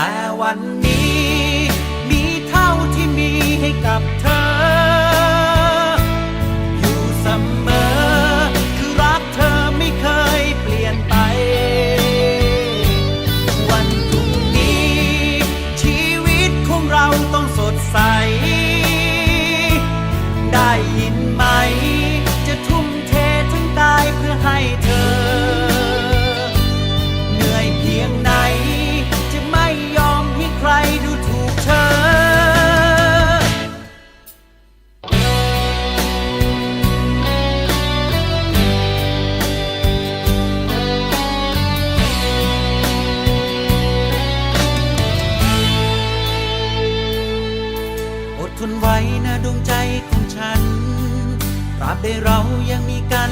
แต่วันนี้ มีเท่าที่มีให้กับเธอ ทนไว้นะดวงใจของฉันตราบใดเรายังมีกัน